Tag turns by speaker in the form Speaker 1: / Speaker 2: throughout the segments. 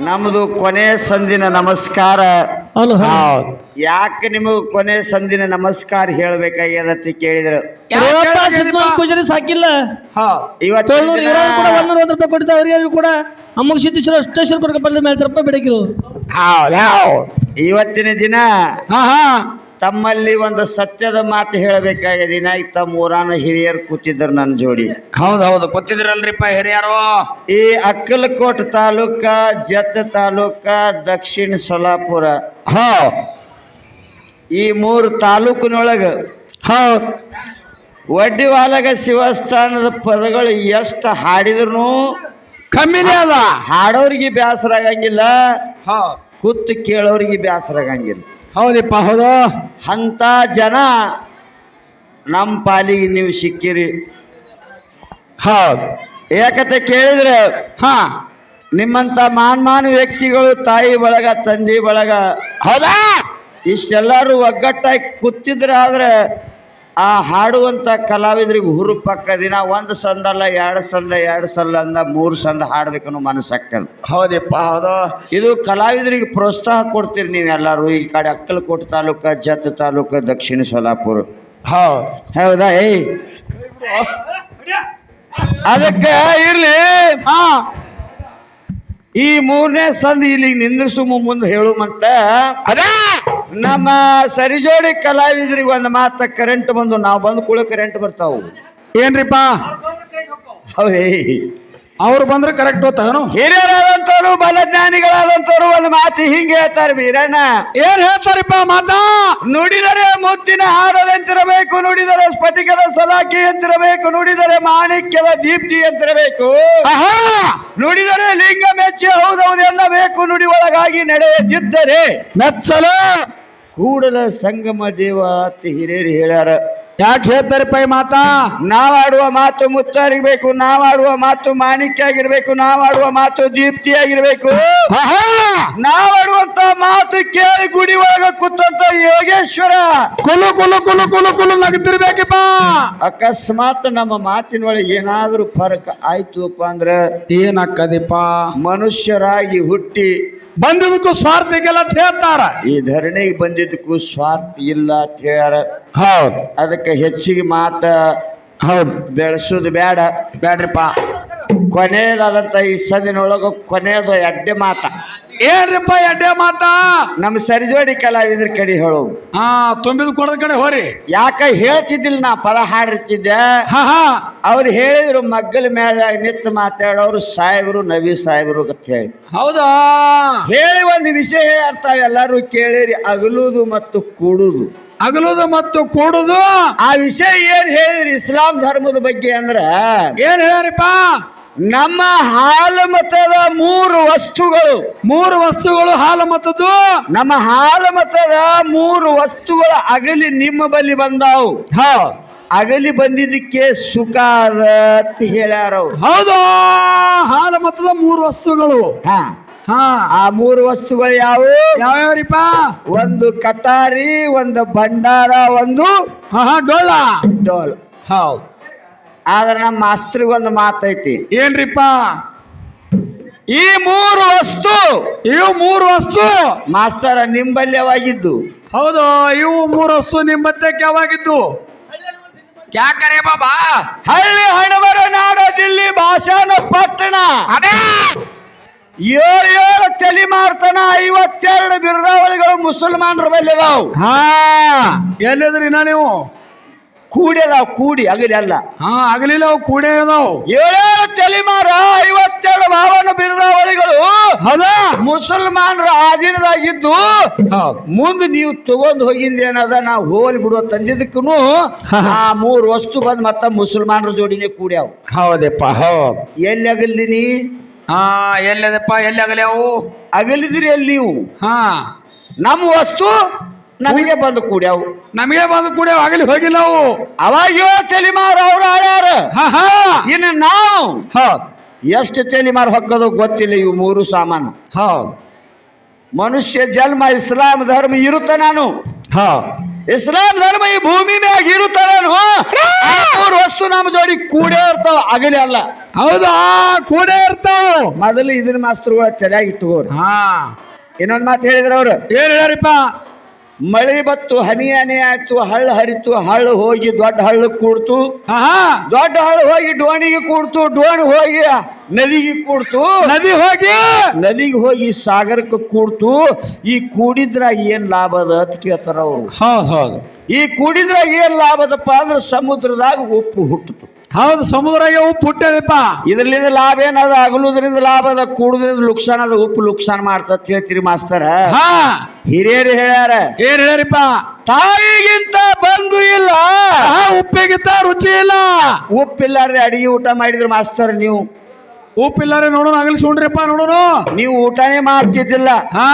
Speaker 1: ನಮ್ದು ಕೊನೆ ಸಂದಿನ ನಮಸ್ಕಾರ. ಯಾಕೆ ನಿಮಗೆ ಕೊನೆ ಸಂದಿನ ನಮಸ್ಕಾರ ಹೇಳ್ಬೇಕಾಗ್ಯದತ್ತಿ ಕೇಳಿದ್ರು.
Speaker 2: ಪೂಜನೆ ಸಾಕಿಲ್ಲ.
Speaker 1: ಇವತ್ತು
Speaker 2: ಒಂದೂರ ಒಂದು ರೂಪಾಯಿ ಕೊಡ್ತಾ ಅವ್ರಿಗೆ ಕೂಡ ಅಮ್ಮಗ ಸಿದ್ದೇಶ್ವರ ಅಷ್ಟೇಶ್ವರ ಕೊಡ್ಕ ಬಂದ ಮೇಲೆ ರೂಪಾಯಿ ಬೆಡಕಿರು
Speaker 1: ಇವತ್ತಿನ ದಿನ
Speaker 2: ಹಾ ಹಾ.
Speaker 1: ತಮ್ಮಲ್ಲಿ ಒಂದು ಸತ್ಯದ ಮಾತು ಹೇಳಬೇಕಾಗಿದೆ ದಿನ ತಮ್ಮ ಊರಾನ ಹಿರಿಯರು ಕೂತಿದ್ರು ನನ್ನ ಜೋಡಿ.
Speaker 3: ಹೌದು ಹೌದು ಕೂತಿದ್ರಲ್ರಿಪ್ಪ ಹಿರಿಯರು?
Speaker 1: ಈ ಅಕ್ಕಲಕೋಟ್ ತಾಲೂಕ ಜತ್ ತಾಲೂಕ ದಕ್ಷಿಣ ಸೊಲಾಪುರ.
Speaker 3: ಹಾ.
Speaker 1: ಈ ಮೂರು ತಾಲೂಕಿನೊಳಗ
Speaker 3: ಹಾ.
Speaker 1: ವಡ್ಡಿವಾಲಗ ಶಿವಸ್ಥಾನದ ಪದಗಳು ಎಷ್ಟು ಹಾಡಿದ್ರು
Speaker 3: ಕಮ್ಮಿನೇ ಅದ.
Speaker 1: ಹಾಡೋರಿಗೆ ಬೇಸರ ಆಗಂಗಿಲ್ಲ
Speaker 3: ಹಾ.
Speaker 1: ಕೂತು ಕೇಳೋರಿಗೆ ಬೇಸರ ಆಗಂಗಿಲ್ಲ
Speaker 3: ಹೌದಪ್ಪ ಹೌದು.
Speaker 1: ಅಂಥ ಜನ ನಮ್ಮ ಪಾಲಿಗೆ ನೀವು ಸಿಕ್ಕಿರಿ.
Speaker 3: ಹೌದು.
Speaker 1: ಏಕತೆ ಕೇಳಿದ್ರೆ
Speaker 3: ಹಾ.
Speaker 1: ನಿಮ್ಮಂಥ ಮಾನ್ ಮಾನ್ ವ್ಯಕ್ತಿಗಳು ತಾಯಿ ಬಳಗ ತಂದೆ ಬಳಗ
Speaker 3: ಹೌದಾ?
Speaker 1: ಇಷ್ಟೆಲ್ಲರೂ ಒಗ್ಗಟ್ಟಾಗಿ ಕೂತಿದ್ರೆ ಆದ್ರೆ ಆ ಹಾಡುವಂಥ ಕಲಾವಿದರಿಗೆ ಹುರುಪಕ್ಕ ದಿನ ಒಂದು ಸಂದಲ್ಲ ಎರಡು ಸಂದ ಎರಡು ಸಲ ಅಂದ ಮೂರು ಸಂದ ಹಾಡ್ಬೇಕನ್ನೋ ಮನಸ್ಸಕ್ಕ
Speaker 3: ಹೌದಪ್ಪ ಹೌದು?
Speaker 1: ಇದು ಕಲಾವಿದರಿಗೆ ಪ್ರೋತ್ಸಾಹ ಕೊಡ್ತೀರಿ ನೀವೆಲ್ಲರೂ ಈ ಕಡೆ ಅಕ್ಕಲಕೋಟೆ ತಾಲೂಕ ಜತ್ ತಾಲೂಕ ದಕ್ಷಿಣ ಸೋಲಾಪುರ.
Speaker 3: ಹೌದು.
Speaker 1: ಹೌದಾ? ಏಯ್. ಅದಕ್ಕೆ ಇರ್ಲಿ.
Speaker 3: ಹಾ.
Speaker 1: ಈ ಮೂರನೇ ಸಂದ ಇಲ್ಲಿ ನಿಂದ್ರಿಸು ಮುಂದೆ ಹೇಳುಮಂತ
Speaker 3: ಅದೇ?
Speaker 1: ನಮ್ಮ ಸರಿಜೋಡಿ ಕಲಾವಿದರಿಗೆ ಒಂದು ಮಾತ ಕರೆಂಟ್ ಬಂದು ನಾವು ಬಂದು ಕೂಡ ಕರೆಂಟ್ ಬರ್ತಾವು.
Speaker 3: ಏನ್ರಿಪ್ಪ?
Speaker 1: ಹೌದೇ.
Speaker 3: ಅವ್ರು ಬಂದ್ರೆ ಕರೆಕ್ಟ್ ಹೋಗ್ತಾರೆ
Speaker 1: ಹಿರಿಯರಾದಂಥವ್ರು ಬಲಜ್ಞಾನಿಗಳಾದಂಥವ್ರು ಒಂದು ಮಾತು ಹಿಂಗೆ ಹೇಳ್ತಾರೆ ವೀರಣ್ಣ.
Speaker 3: ಏನ್ ಹೇಳ್ತಾರಿಪ್ಪ ಮಾತಾ?
Speaker 1: ನುಡಿದರೆ ಮುತ್ತಿನ ಹಾರದಂತಿರಬೇಕು ನುಡಿದರೆ ಸ್ಫಟಿಕದ ಸಲಾಕಿ ಅಂತಿರಬೇಕು ನುಡಿದರೆ ಮಾಣಿಕ್ಯದ ದೀಪ್ತಿ ಅಂತಿರಬೇಕು ನುಡಿದರೆ ಲಿಂಗ ಮೆಚ್ಚಿ ಹೌದೌದು ಎನ್ನಬೇಕು ನುಡಿ ಒಳಗಾಗಿ ನಡೆಯದಿದ್ದರೆ.
Speaker 3: ಮೆಚ್ಚಲು!
Speaker 1: ಕೂಡಲ ಸಂಗಮ ದೇವ ಅತ್ತ ಹಿರಿಯರು ಹೇಳ್ಯಾರ.
Speaker 3: ಯಾಕೆ ಹೇಳ್ತಾರೆ ಪೈ ಮಾತಾ?
Speaker 1: ನಾವಾಡುವ ಮಾತು ಮುತ್ತಾಗಿರ್ಬೇಕು ನಾವಾಡುವ ಮಾತು ಮಾಣಿಕ್ಯ ಆಗಿರ್ಬೇಕು ನಾವಾಡುವ ಮಾತು ದೀಪ್ತಿ ಆಗಿರ್ಬೇಕು
Speaker 3: ಆಹಾ
Speaker 1: ನಾವಾಡುವಂತ ಮಾತು ಕೇಳಿ ಗುಡಿ ಒಳಗ ಕೂತಂತ ಯೋಗೇಶ್ವರ.
Speaker 3: ಕುಲು ಕುಲು ಕುಲು ಕುಲು ಕುಲು ನಗ್ತಿರ್ಬೇಕಪ್ಪ.
Speaker 1: ಅಕಸ್ಮಾತ್ ನಮ್ಮ ಮಾತಿನೊಳಗೆ ಏನಾದ್ರೂ ಫರಕ್ ಆಯ್ತುಪ್ಪ ಅಂದ್ರೆ
Speaker 3: ಏನಕ್ಕದಿಪ್ಪ?
Speaker 1: ಮನುಷ್ಯರಾಗಿ ಹುಟ್ಟಿ
Speaker 3: ಬಂದಿದ್ದಕ್ಕೂ ಅಂತ ಹೇಳ್ತಾರ.
Speaker 1: ಈ ಧರಣಿಗೆ ಬಂದಿದ್ದಕ್ಕೂ ಸ್ವಾರ್ಥ ಇಲ್ಲ ಅಂತ ಹೇಳ್ಯಾರ.
Speaker 3: ಹೌದು.
Speaker 1: ಅದಕ್ಕೆ ಹೆಚ್ಚಿಗೆ ಮಾತ
Speaker 3: ಹೌದು.
Speaker 1: ಬೆಳೆಸೋದು ಬೇಡ
Speaker 3: ಬೇಡ್ರಿಪ್ಪ.
Speaker 1: ಕೊನೆಯದಾದಂಥ ಈ ಸಂದಿನೊಳಗ ಕೊನೆಯದು ಎಡ್ಡೆ ಮಾತ.
Speaker 3: ಏನ್ರಿಪ್ಪ ಎಡ್ಡೆ ಮಾತಾ?
Speaker 1: ನಮ್ಮ ಸರಿಜೋಡಿ ಕಲಾವಿದ್ರ ಕಡೆ ಹೇಳು.
Speaker 3: ಹಾ ತುಂಬಿದ ಕೊಡದ ಕಡೆ ಹೋರಿ.
Speaker 1: ಯಾಕ ಹೇಳ್ತಿದ್ದಿಲ್ಲ ನಾ ಪದ ಹಾಡಿರ್ತಿದ್ದೆ
Speaker 3: ಹಾ ಹಾ.
Speaker 1: ಅವ್ರು ಹೇಳಿದ್ರು ಮಗ್ಗಲ ಮೇಲೆ ನಿಂತು ಮಾತಾಡೋರು ಸಾಹೇಬರು ನವಿ ಸಾಹೇಬರು ಅಂತ ಹೇಳಿ.
Speaker 3: ಹೌದಾ?
Speaker 1: ಹೇಳಿ ಒಂದು ವಿಷಯ ಹೇಳ್ತಾವ ಎಲ್ಲರೂ ಕೇಳಿರಿ ಅಗಲುದು ಮತ್ತು ಕೂಡುದು.
Speaker 3: ಅಗಲುದು ಮತ್ತು ಕೂಡುದು?
Speaker 1: ಆ ವಿಷಯ ಏನ್ ಹೇಳಿದ್ರಿ ಇಸ್ಲಾಂ ಧರ್ಮದ ಬಗ್ಗೆ ಅಂದ್ರೆ
Speaker 3: ಏನ್ ಹೇಳ್ಯಾರಿಪ್ಪ?
Speaker 1: ನಮ್ಮ ಹಾಲು ಮತದ ಮೂರು ವಸ್ತುಗಳು.
Speaker 3: ಮೂರು ವಸ್ತುಗಳು ಹಾಲು ಮತದ್ದು?
Speaker 1: ನಮ್ಮ ಹಾಲು ಮತದ ಮೂರು ವಸ್ತುಗಳ ಅಗಲಿ ನಿಮ್ಮ ಬಳಿ ಬಂದಾವು.
Speaker 3: ಹ.
Speaker 1: ಅಗಲಿ ಬಂದಿದ್ದಕ್ಕೆ ಸುಖ ಅದ ಅಂತ ಹೇಳ್ಯಾರ ಅವ್ರು.
Speaker 3: ಹೌದು? ಹಾಲು ಮತದ ಮೂರು ವಸ್ತುಗಳು.
Speaker 1: ಹ.
Speaker 3: ಹಾ.
Speaker 1: ಆ ಮೂರು ವಸ್ತುಗಳು ಯಾವುವು
Speaker 3: ಯಾವ್ಯಾವ್ರಿಪ್ಪ?
Speaker 1: ಒಂದು ಕಟಾರಿ ಒಂದು ಭಂಡಾರ ಒಂದು
Speaker 3: ಹಾ ಹಾ ಡೋಲ.
Speaker 1: ಡೋಲ್.
Speaker 3: ಹೌದು.
Speaker 1: ಆದ್ರೆ ನಮ್ಮ ಮಾಸ್ತ್ರಿಗೊಂದು ಮಾತೈತಿ.
Speaker 3: ಏನ್ರಿಪ್ಪ?
Speaker 1: ಈ ಮೂರು ವಸ್ತು
Speaker 3: ಇವು ಮೂರು ವಸ್ತು.
Speaker 1: ಮಾಸ್ತರ ನಿಂಬಲ್ಯವಾಗಿದ್ದು.
Speaker 3: ಹೌದು ಇವು ಮೂರು ವಸ್ತು ನಿಂಬತ್ತಕ್ಕೆ ಯಾವಾಗಿದ್ದು ಯಾಕರೆ ಬಾಬಾ?
Speaker 1: ಹಳ್ಳಿ ಹಣವರ ನಾಡ ದಿಲ್ಲಿ ಭಾಷಾನ ಪಟ್ಟಣ.
Speaker 3: ಅದೇ.
Speaker 1: ಏಳು ಏಳು ತಲೆ ಮಾರ್ತನ ಐವತ್ತೆರಡು ಬಿರುದಾವಳಿಗಳು ಮುಸಲ್ಮಾನರ ಬಲ್ಲಿದಾವ್
Speaker 3: ಹಾ ಎಲ್ಲಿದ್ರಿ ನಾ ನೀವು?
Speaker 1: ಕೂಡಿ ಅದಾವ ಕೂಡಿ ಅಗಲಿ ಅಲ್ಲ.
Speaker 3: ಹಾ ಆಗಲಿಲ್ಲ ಅವು ಕೂಡೇ ಅದಾವು
Speaker 1: ಏಳೇಳು ತಲೆಮಾರ ಐವತ್ತೆರಡು ಭಾವನ ಬಿರುದಾವಳಿಗಳು.
Speaker 3: ಹೌದಾ?
Speaker 1: ಮುಸಲ್ಮಾನರ ಆಧೀನದಾಗಿದ್ದು ಮುಂದೆ ನೀವು ತಗೊಂಡು ಹೋಗಿಂದ ಏನದ ನಾವು ಹೋಲಿ ಬಿಡುವ ತಂದಿದ್ದಕ್ಕೂ ಆ ಮೂರು ವಸ್ತು ಬಂದ್ ಮತ್ತ ಮುಸಲ್ಮಾನರ ಜೋಡಿನೇ ಕೂಡ್ಯಾವ.
Speaker 3: ಹೌದಪ್ಪ ಹೌದು.
Speaker 1: ಎಲ್ಲಿ ಅಗಲ್ದಿನಿ?
Speaker 3: ಹಾ ಎಲ್ಲದಪ್ಪ ಎಲ್ಲಿ ಅಗಲ್ಯಾವು?
Speaker 1: ಅಗಲಿದ್ರಿ ಎಲ್ಲಿ ನೀವು?
Speaker 3: ಹಾ.
Speaker 1: ನಮ್ಮ ವಸ್ತು ನಮಗೆ ಬಂದು ಕೂಡ್ಯಾವು.
Speaker 3: ನಮಗೆ ಬಂದು ಕೂಡ ಆಗಲಿ ಹೋಗಿಲ್ಲ ಅವು.
Speaker 1: ಅವಾಗ್ಯೋ ಚಲಿಮಾರ ಅವ್ರು ಆಳ್ಯಾರ.
Speaker 3: ಹಾ ಹಾ.
Speaker 1: ಇನ್ನು ನಾವು
Speaker 3: ಹೌದು
Speaker 1: ಎಷ್ಟು ಚಲಿಮಾರ ಹೊಕ್ಕದು ಗೊತ್ತಿಲ್ಲ ಇವು ಮೂರು ಸಾಮಾನು.
Speaker 3: ಹೌದು
Speaker 1: ಮನುಷ್ಯ ಜನ್ಮ ಇಸ್ಲಾಂ ಧರ್ಮ ಇರುತ್ತ ನಾನು.
Speaker 3: ಹೌದು
Speaker 1: ಇಸ್ಲಾಂ ಧರ್ಮ ಈ ಭೂಮಿ ಮ್ಯಾಗ ಇರುತ್ತ ನಾನು. ಮೂರು ವಸ್ತು ನಮ್ಮ ಜೋಡಿ ಕೂಡೇ ಇರ್ತಾವ ಅಗಲಿ ಅಲ್ಲ.
Speaker 3: ಹೌದಾ? ಕೂಡೇ ಇರ್ತಾವ.
Speaker 1: ಮೊದಲು ಇದನ್ನ ಮಾಸ್ತರುಗಳ ತಲೆಯಾಗಿ ಇಟ್ಟುಕೋರು
Speaker 3: ಹಾ.
Speaker 1: ಇನ್ನೊಂದು ಮಾತು ಹೇಳಿದ್ರ ಅವ್ರು.
Speaker 3: ಏನ್ ಹೇಳ್ಯಾರಿಪ್ಪ?
Speaker 1: ಮಳಿ ಬತ್ತು ಹನಿ ಹನಿ ಆಯ್ತು ಹಳ್ಳ ಹರಿತು ಹಳ್ಳ ಹೋಗಿ ದೊಡ್ಡ ಹಳ್ಳ ಕೂಡ್ತು. ದೊಡ್ಡ ಹಳ್ಳ ಹೋಗಿ ಡೋಣಿಗೆ ಕೂಡ್ತು ಡೋಣಿ ಹೋಗಿ ನದಿಗೆ ಕೂಡ್ತು.
Speaker 3: ನದಿ ಹೋಗಿ.
Speaker 1: ನದಿಗೆ ಹೋಗಿ ಸಾಗರಕ್ಕೆ ಕೂಡ್ತು. ಈ ಕೂಡಿದ್ರ ಏನ್ ಲಾಭ ಅದ ಅಂತ ಕೇಳ್ತಾರ ಅವರು.
Speaker 3: ಹೌದು ಹೌದು.
Speaker 1: ಈ ಕೂಡಿದ್ರ ಏನ್ ಲಾಭದಪ್ಪ ಅಂದ್ರೆ ಸಮುದ್ರದಾಗ ಉಪ್ಪು ಹುಟ್ಟಿತು.
Speaker 3: ಹೌದು ಸಮುದ್ರಗೆ ಉಪ್ಪು ಹುಟ್ಟದಪ್ಪ.
Speaker 1: ಇದ್ರಲಿಂದ ಲಾಭ ಏನದ ಅಗಲುದ್ರಿಂದ ಲಾಭ ಅದ ಕೂಡುದ್ರಿಂದ ಲುಕ್ಸಾನ್ ಅದ ಉಪ್ಪು ಲುಕ್ಸಾನ್ ಮಾಡ್ತತ್ ಹೇಳ್ತೀರಿ ಮಾಸ್ತರ?
Speaker 3: ಹಾ.
Speaker 1: ಹಿರಿಯರು ಹೇಳ್ಯಾರ
Speaker 3: ಏನ್ ಹೇಳ್ಯಾರಿಪ್ಪ?
Speaker 1: ತಾಯಿಗಿಂತ ಬಂದು ಇಲ್ಲ.
Speaker 3: ಆ ಉಪ್ಪಿಗಿಂತ ರುಚಿ ಇಲ್ಲ.
Speaker 1: ಉಪ್ಪಿಲ್ಲಾರ್ದೆ ಅಡಿಗೆ ಊಟ ಮಾಡಿದ್ರು ಮಾಸ್ತರ್ ನೀವು.
Speaker 3: ಉಪ್ಪಿಲ್ಲಾರೆ ನೋಡೋಣ ಅಗಲಿಸ್ಕೊಂಡ್ರಿಪ್ಪ ನೋಡೋಣ.
Speaker 1: ನೀವು ಊಟನೇ ಮಾಡ್ತಿದ್ದಿಲ್ಲ.
Speaker 3: ಹಾ.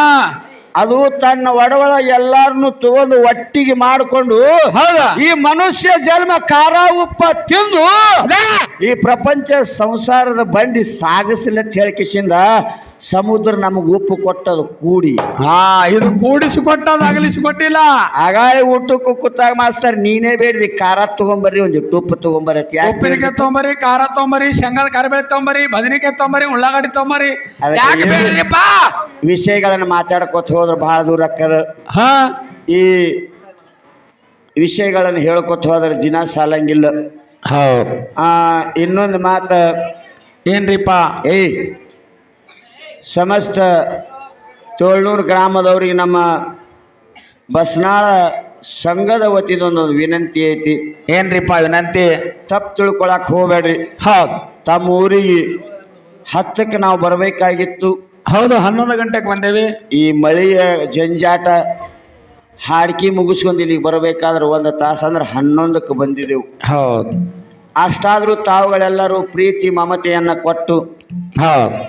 Speaker 1: ಅದು ತನ್ನ ಒಡವಳ ಎಲ್ಲಾರನ್ನು ತಗೊಂಡು ಒಟ್ಟಿಗೆ ಮಾಡಿಕೊಂಡು
Speaker 3: ಹೌದಾ.
Speaker 1: ಈ ಮನುಷ್ಯ ಜನ್ಮ ಖಾರ ಉಪ್ಪ ತಿಂದು ಈ ಪ್ರಪಂಚ ಸಂಸಾರದ ಬಂಡಿ ಸಾಗಿಸಲತ್ ಹೇಳಿಕೆಸಿಂದ ಸಮುದ್ರ ನಮಗೆ ಉಪ್ಪು ಕೊಟ್ಟದು ಕೂಡಿ.
Speaker 3: ಹಾ ಇದು ಕೂಡಿಸಿ ಕೊಟ್ಟದ ಅಗಲಿಸಿ ಕೊಟ್ಟಿಲ್ಲ.
Speaker 1: ಹಾಗಾಗಿ ಊಟಕ್ಕೆ ಕೂತಾಗ ಮಾಸ್ತರ್ ನೀನೇ ಬೇಡ್ದಿ ಖಾರ ತಗೊಂಬರ್ರಿ ಒಂದು ಉಪ್ಪು ತಗೊಂಬರ್
Speaker 3: ಉಪ್ಪಿನಕಾಯಿ ತೊಗೊಂಬರಿ ಖಾರ ತೊಗೊಂಬರಿ ಶೇಂಗಾದ ಕರಿಬೇಳೆ ತೊಗೊಂಬರಿ ಬದನೆಕಾಯಿ ತೊಗೊಂಬರಿ ಉಳ್ಳಾಗಡ್ಡಿ ತೊಗೊಂಬರಿ ಯಾಕೆ? ಬೇಡ್ರಿಪ್ಪ?
Speaker 1: ವಿಷಯಗಳನ್ನು ಮಾತಾಡ್ಕೊತ ಹೋದ್ರೆ ಬಹಳ ದೂರ ಅಕ್ಕದ
Speaker 3: ಹಾ?
Speaker 1: ಈ ವಿಷಯಗಳನ್ನು ಹೇಳ್ಕೊತ ಹೋದ್ರೆ ದಿನ ಸಾಲಂಗಿಲ್ಲ.
Speaker 3: ಹೌದು.
Speaker 1: ಇನ್ನೊಂದು ಮಾತು.
Speaker 3: ಏನ್ರಿಪ್ಪ?
Speaker 1: ಏಯ್ ಸಮಸ್ತ ತೋಳ್ನೂರು ಗ್ರಾಮದವ್ರಿಗೆ ನಮ್ಮ ಬಸ್ನಾಳ ಸಂಘದ ವತಿದೊಂದು ವಿನಂತಿ ಐತಿ.
Speaker 3: ಏನ್ರಿಪ್ಪ ವಿನಂತಿ?
Speaker 1: ತಪ್ಪು ತಿಳ್ಕೊಳಕ್ ಹೋಗ್ಬೇಡ್ರಿ.
Speaker 3: ಹೌದು.
Speaker 1: ತಮ್ಮ ಊರಿಗೆ ಹತ್ತಕ್ಕೆ ನಾವು ಬರಬೇಕಾಗಿತ್ತು.
Speaker 3: ಹೌದು ಹನ್ನೊಂದು ಗಂಟೆಗೆ ಬಂದೇವಿ.
Speaker 1: ಈ ಮಳೆಯ ಜಂಜಾಟ ಹಾಡ್ಕಿ ಮುಗಿಸ್ಕೊಂಡು ಇಲ್ಲಿಗೆ ಬರಬೇಕಾದ್ರೆ ಒಂದು ತಾಸು ಅಂದ್ರೆ ಹನ್ನೊಂದಕ್ಕೆ ಬಂದಿದ್ದೆವು.
Speaker 3: ಹೌದು.
Speaker 1: ಅಷ್ಟಾದರೂ ತಾವುಗಳೆಲ್ಲರೂ ಪ್ರೀತಿ ಮಮತೆಯನ್ನು ಕೊಟ್ಟು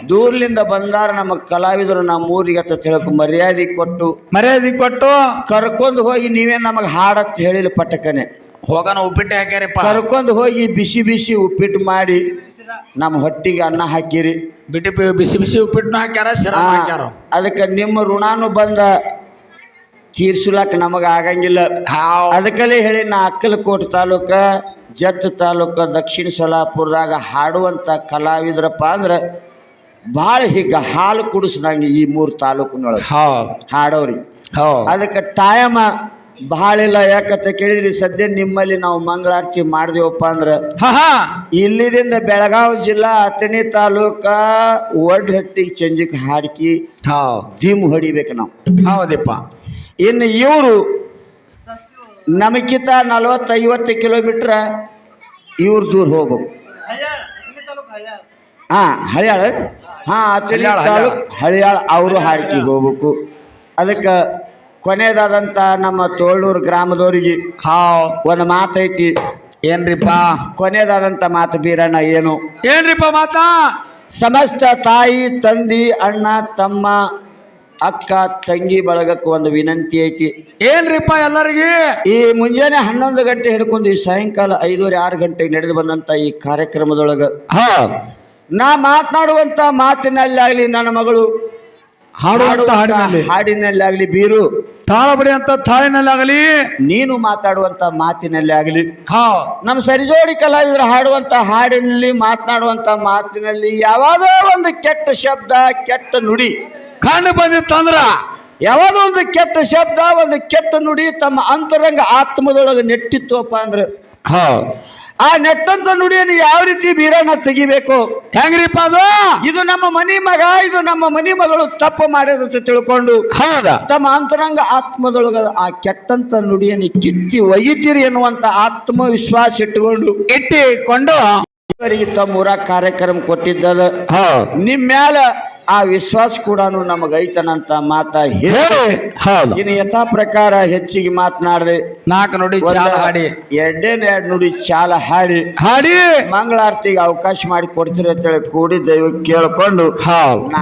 Speaker 1: ದೂರ್ಲಿಂದ ಬಂದಾರ ನಮ್ಮ ಕಲಾವಿದರು ನಮ್ಮ ಊರಿಗೆ ಅಂತ ತಿಳ್ಕೊ ಮರ್ಯಾದೆ ಕೊಟ್ಟು
Speaker 3: ಮರ್ಯಾದೆ ಕೊಟ್ಟು
Speaker 1: ಕರ್ಕೊಂಡು ಹೋಗಿ ನೀವೇ ನಮಗೆ ಹಾಡತ್ ಹೇಳಿಲ್ಲ ಪಟಕನೆ.
Speaker 3: ಹೋಗೋಣ ಉಪ್ಪಿಟ್ಟು ಹಾಕ್ಯಾರಿ
Speaker 1: ಕರ್ಕೊಂಡು ಹೋಗಿ ಬಿಸಿ ಬಿಸಿ ಉಪ್ಪಿಟ್ಟು ಮಾಡಿ ನಮ್ಮ ಹೊಟ್ಟಿಗೆ ಅನ್ನ ಹಾಕಿರಿ.
Speaker 3: ಬಿಟ್ಟು ಬಿಸಿ ಬಿಸಿ ಉಪ್ಪಿಟ್ಟು ಹಾಕ್ಯಾರ ಶಿರ ಹಾಕ್ಯಾರ.
Speaker 1: ಅದಕ್ಕೆ ನಿಮ್ಮ ಋಣಾನು ಬಂದ ತೀರ್ಸಲಕ್ಕೆ ನಮಗೆ ಆಗಂಗಿಲ್ಲ. ಅದಕ್ಕಲ್ಲೇ ಹೇಳಿ ನಾ ಅಕ್ಕಲಕೋಟೆ ತಾಲೂಕ ಜತ್ ತಾಲೂಕು ದಕ್ಷಿಣ ಸೊಲ್ಲಾಪುರದಾಗ ಹಾಡುವಂಥ ಕಲಾವಿದ್ರಪ್ಪ ಅಂದ್ರೆ ಭಾಳ ಹೀಗೆ ಹಾಲು ಕುಡಿಸ್ದಂಗೆ ಈ ಮೂರು ತಾಲೂಕಿನೊಳಗೆ. ಹಾಡೋರಿ. ಅದಕ್ಕೆ ಟೈಮ ಬಹಳ ಇಲ್ಲ ಯಾಕಂತ ಕೇಳಿದ್ರಿ ಸದ್ಯ ನಿಮ್ಮಲ್ಲಿ ನಾವು ಮಂಗಳಾರತಿ ಮಾಡಿದೆವಪ್ಪ ಅಂದ್ರೆ ಇಲ್ಲಿದಿಂದ ಬೆಳಗಾವಿ ಜಿಲ್ಲಾ ಅಥಣಿ ತಾಲೂಕ ಒಡ್ಹಟ್ಟಿಗೆ ಚಂಜಿಗೆ ಹಾಡ್ಕಿ ದಿಮ್ ಹೊಡಿಬೇಕು ನಾವು.
Speaker 3: ಹೌದಪ್ಪ.
Speaker 1: ಇನ್ನು ಇವರು ನಮಗಿಂತ ನಲವತ್ತೈವತ್ತು ಕಿಲೋಮೀಟ್ರ ಇವ್ರು ದೂರ ಹೋಗ್ಬೇಕು. ಹಾಂ ಹಳಿಯಾಳ? ಹಾಂ ಚಳಿಯಾಳ
Speaker 3: ಹಳಿಯಾಳ,
Speaker 1: ತಾಲೂಕು ಹಳಿಯಾಳ ಅವರು ಹಾಡ್ಕಿಗೆ ಹೋಗ್ಬೇಕು. ಅದಕ್ಕೆ ಕೊನೆಯದಾದಂಥ ನಮ್ಮ ತೋಳ್ನೂರು ಗ್ರಾಮದವ್ರಿಗೆ
Speaker 3: ಹಾ
Speaker 1: ಒಂದು ಮಾತೈತಿ.
Speaker 3: ಏನ್ರಿಪ್ಪ?
Speaker 1: ಕೊನೆಯದಾದಂಥ ಮಾತು ಬೀರಣ್ಣ ಏನು?
Speaker 3: ಏನ್ರಿಪ್ಪ ಮಾತಾ?
Speaker 1: ಸಮಸ್ತ ತಾಯಿ ತಂದಿ ಅಣ್ಣ ತಮ್ಮ ಅಕ್ಕ ತಂಗಿ ಬಳಗಕ್ಕೆ ಒಂದು ವಿನಂತಿ ಐತಿ.
Speaker 3: ಏನ್ರಿಪ್ಪ ಎಲ್ಲರಿಗೆ?
Speaker 1: ಈ ಮುಂಜಾನೆ ಹನ್ನೊಂದು ಗಂಟೆ ಹಿಡ್ಕೊಂಡು ಈ ಸಾಯಂಕಾಲ ಐದೂವರೆ ಆರು ಗಂಟೆಗೆ ನಡೆದು ಬಂದಂತ ಈ ಕಾರ್ಯಕ್ರಮದೊಳಗ
Speaker 3: ನಾ
Speaker 1: ನಾ ಮಾತಿನಲ್ಲಿ ಆಗ್ಲಿ ನನ್ನ ಮಗಳು.
Speaker 3: ಹಾಡುವಂತ ಹಾಡಿನಲ್ಲಿ.
Speaker 1: ಆಗ್ಲಿ ಬೀರು.
Speaker 3: ತಾಳ ಬಡಿಯಂತ ತಾಳಿನಲ್ಲಾಗಲಿ.
Speaker 1: ನೀನು ಮಾತಾಡುವಂತ ಮಾತಿನಲ್ಲಿ ಆಗಲಿ
Speaker 3: ಹಾ.
Speaker 1: ನಮ್ಮ ಸರಿಜೋಡಿ ಕಲಾವಿದ್ರು ಹಾಡುವಂತ ಹಾಡಿನಲ್ಲಿ ಮಾತನಾಡುವಂತ ಮಾತಿನಲ್ಲಿ ಯಾವುದೋ ಒಂದು ಕೆಟ್ಟ ಶಬ್ದ ಕೆಟ್ಟ ನುಡಿ.
Speaker 3: ಕಂಡು ಬಂದಿತ್ತಂದ್ರ
Speaker 1: ಯಾವುದೋ ಒಂದು ಕೆಟ್ಟ ಶಬ್ದ ಒಂದು ಕೆಟ್ಟ ನುಡಿ ತಮ್ಮ ಅಂತರಂಗ ಆತ್ಮದೊಳಗೆ ನೆಟ್ಟಿತ್ತುಪ್ಪ ಅಂದ್ರೆ.
Speaker 3: ಹೌದು
Speaker 1: ಆ ನೆಟ್ಟಂತ ನುಡಿಯನ್ನು ಯಾವ ರೀತಿ ಬೀರಣ್ಣ ತೆಗಿಬೇಕು?
Speaker 3: ಹೆಂಗ್ರಿಪ್ಪ ಅದು?
Speaker 1: ಇದು ನಮ್ಮ ಮನಿ ಮಗ ಇದು ನಮ್ಮ ಮನಿ ಮಗಳು ತಪ್ಪು ಮಾಡಿದಂತ ತಿಳ್ಕೊಂಡು.
Speaker 3: ಹೌದಾ?
Speaker 1: ತಮ್ಮ ಅಂತರಂಗ ಆತ್ಮದೊಳಗ ಆ ಕೆಟ್ಟಂತ ನುಡಿಯನ್ನು ಕಿತ್ತಿ ಒಯ್ಯಿತೀರಿ ಎನ್ನುವಂತ ಆತ್ಮವಿಶ್ವಾಸ ಇಟ್ಟುಕೊಂಡು.
Speaker 3: ಇಟ್ಟಿಕೊಂಡು?
Speaker 1: ಇವರಿಗೆ ತಮ್ಮ ಊರ ಕಾರ್ಯಕ್ರಮ ಕೊಟ್ಟಿದ್ದದ. ನಿಮ್ಮ ಮ್ಯಾಲ ಆ ವಿಶ್ವಾಸ ಕೂಡ ನಮಗೈತನಂತ ಮಾತ ಹೇಳಿ.
Speaker 3: ಹೇಳಿ. ಹೌದು.
Speaker 1: ಇನ್ನು ಯಥಾ ಪ್ರಕಾರ ಹೆಚ್ಚಿಗೆ ಮಾತನಾಡ್ರಿ.
Speaker 3: ನಾಲ್ಕು ನುಡಿ ಚಾಲ ಹಾಡಿ.
Speaker 1: ಎರಡೇನ ಎರಡು ನುಡಿ ಚಾಲ ಹಾಡಿ.
Speaker 3: ಹಾಡಿ.
Speaker 1: ಮಂಗಳಾರತಿಗೆ ಅವಕಾಶ ಮಾಡಿ ಕೊಡ್ತೀರಿ ಅಂತೇಳಿ ಕೂಡಿ ದೈವ ಕೇಳ್ಕೊಂಡು
Speaker 3: ಹೌದು.